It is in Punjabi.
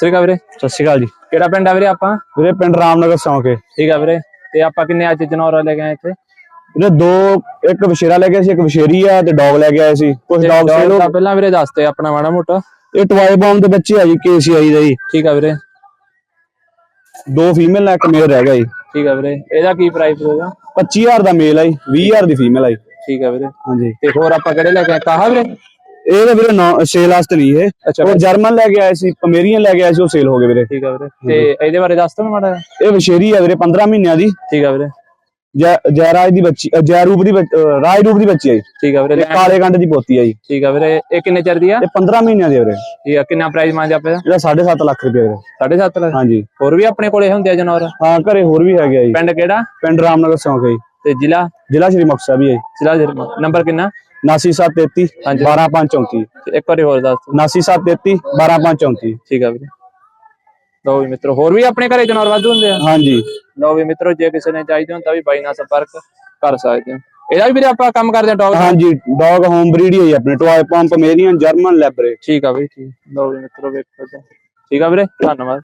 ਸ੍ਰੀ ਅਕਾਲ ਵੀਰੇ। ਸਤਿ ਸ਼੍ਰੀ ਅਕਾਲ ਜੀ। ਕਿਹੜਾ ਪਿੰਡ ਆ ਵੀਰੇ ਆਪਾਂ? ਵੀਰੇ ਪਿੰਡ ਰਾਮਨਗਰ ਸੌਂਕੇ ਠੀਕ ਆ ਵੀਰੇ। ਤੇ ਆਪਾਂ ਕਿੰਨੇ ਅੱਜ ਜਨੌਰ ਲੈ ਕੇ ਆਏ ਇੱਥੇ? ਵੀਰੇ ਦੋ ਇੱਕ ਵਿਸ਼ੇਰਾ ਲੈ ਕੇ ਸੀ ਇੱਕ ਵਿਸ਼ੇਰੀ ਆ ਤੇ ਡੌਗ ਲੈ ਕੇ ਆਏ ਸੀ। ਕੁਝ ਡੌਗ ਸੇਲ ਪਹਿਲਾਂ ਵੀਰੇ ਦੱਸ ਤੇ ਆਪਣਾ ਮਾੜਾ ਮੋਟਾ। ਇਹ ਟਵਾਈ ਬੌਮ ਦੇ ਬੱਚੇ ਆ ਜੀ ਕੇਸੀਆਈ ਦਾ ਜੀ। ਠੀਕ ਆ ਵੀਰੇ। ਦੋ ਫੀਮੇਲ ਆ ਇੱਕ ਮੇਲ ਰਹਿ ਗਿਆ ਜੀ। ਠੀਕ ਆ ਵੀਰੇ। ਇਹਦਾ ਕੀ ਪ੍ਰਾਈਸ ਹੋਗਾ 25000 ਦਾ ਮੇਲ ਆ ਜੀ 20000 ਦੀ ਫੀਮੇਲ ਆ ਜੀ। ਠੀਕ ਆ ਵੀਰੇ। ਹਾਂਜੀ। ਤੇ ਹੋਰ ਆਪਾਂ ਕਿਹੜੇ ਲੈ ਕੇ ਆਏ? ਕਾਹਾ ਵੀਰੇ? ਇਹ ਤਾਂ ਵੀਰੇ ਸੇਲ ਵਾਸਤੇ ਨਹੀਂ ਇਹ। ਉਹ ਜਰਮਨ ਲੈ ਕੇ ਆਏ ਸੀ ਪਮੇਰੀਅਨ ਲੈ ਕੇ ਆਏ ਸੀ ਉਹ ਸੇਲ ਹੋ ਗਏ ਵੀਰੇ। ਠੀਕ ਆ ਵੀਰੇ। ਤੇ ਇਹਦੇ ਬਾਰੇ ਦੱਸ ਤਾ ਮਾੜਾ? ਇਹ ਵਿਸ਼ੇਰੀ ਆ ਵੀਰੇ 15 ਮਹੀਨਿਆਂ ਦੀ। ਠੀਕ ਆ ਵੀਰੇ। ਜੈ ਜੈਰਾਜ ਦੀ ਬੱਚੀ ਜੈਰੂਪ ਦੀ ਰਾਜ ਰੂਪ ਦੀ ਬੱਚੀ ਆ ਜੀ। ਠੀਕ ਆ ਵੀਰੇ ਕਾਲੇ ਕੰਡ ਦੀ ਪੋਤੀ ਆ ਜੀ। ਠੀਕ ਆ ਵੀਰੇ ਇਹ ਕਿੰਨੇ ਚਿਰ ਦੀ ਆ? ਇਹ 15 ਮਹੀਨਿਆਂ ਦੀ ਵੀਰੇ। ਠੀਕ ਆ ਕਿੰਨਾ ਪ੍ਰਾਈਸ ਮੰਗਦੇ ਆਪੇ ਇਹਦਾ 7.5 ਲੱਖ ਰੁਪਏ ਵੀਰੇ। 7.5 ਲੱਖ? ਹਾਂਜੀ। ਹੋਰ ਵੀ ਆਪਣੇ ਕੋਲੇ ਹੁੰਦੇ ਆ ਜਨੌਰ? ਹਾਂ ਘਰੇ ਹੋਰ ਵੀ ਹੈਗੇ ਆ ਜੀ। ਪਿੰਡ ਕਿਹੜਾ? ਪਿੰਡ ਰਾਮਨਗਰ ਸੌਂਕੇ ਜੀ। ਤੇ ਜ਼ਿਲ੍ਹਾ? ਜ਼ਿਲ੍ਹਾ ਸ਼੍ਰੀ ਮੁਕਤਸਰ ਵੀ ਹੈ ਜੀ। ਜ਼ਿਲ੍ਹਾ ਜਰਮਾ ਨੰਬਰ ਕਿੰਨਾ? 99733 ਹਾਂਜੀ। 12534 ਤੇ ਇੱਕ ਵਾਰੀ ਹੋਰ ਦੱਸ ਦਿਓ। 99733 12534 ਠੀਕ ਆ ਵੀਰੇ। ਲਓ ਵੀ ਮਿੱਤਰੋ ਹੋਰ ਵੀ ਆਪਣੇ ਘਰੇ ਜਨੌਰ ਵਾਧੂ ਹੁੰਦੇ ਆ? ਹਾਂਜੀ। ਲਓ ਵੀ ਮਿੱਤਰੋ ਜੇ ਕਿਸੇ ਨੇ ਚਾਹੀਦੇ ਹੋਣ ਤਾਂ ਵੀ ਬਾਈ ਨਾਲ ਸੰਪਰਕ ਕਰ ਸਕਦੇ ਹੋ। ਇਹਦਾ ਵੀ ਵੀਰੇ ਆਪਾਂ ਕੰਮ ਕਰਦੇ ਆ ਡੌਗ ਹਾਂਜੀ ਡੌਗ ਹੋਮ ਬਰੀਡ ਹੀ ਹੈ ਜੀ ਆਪਣੇ ਟੋਏ ਪੰਪ ਮੇਰੀਅਨ ਜਰਮਨ ਲੈਬਰੇ ਠੀਕ ਆ ਬਈ ਠੀਕ। ਲਓ ਵੀ ਮਿੱਤਰੋ ਵੇਖੋ ਤੇ। ਠੀਕ ਆ ਵੀਰੇ ਧੰਨਵਾਦ।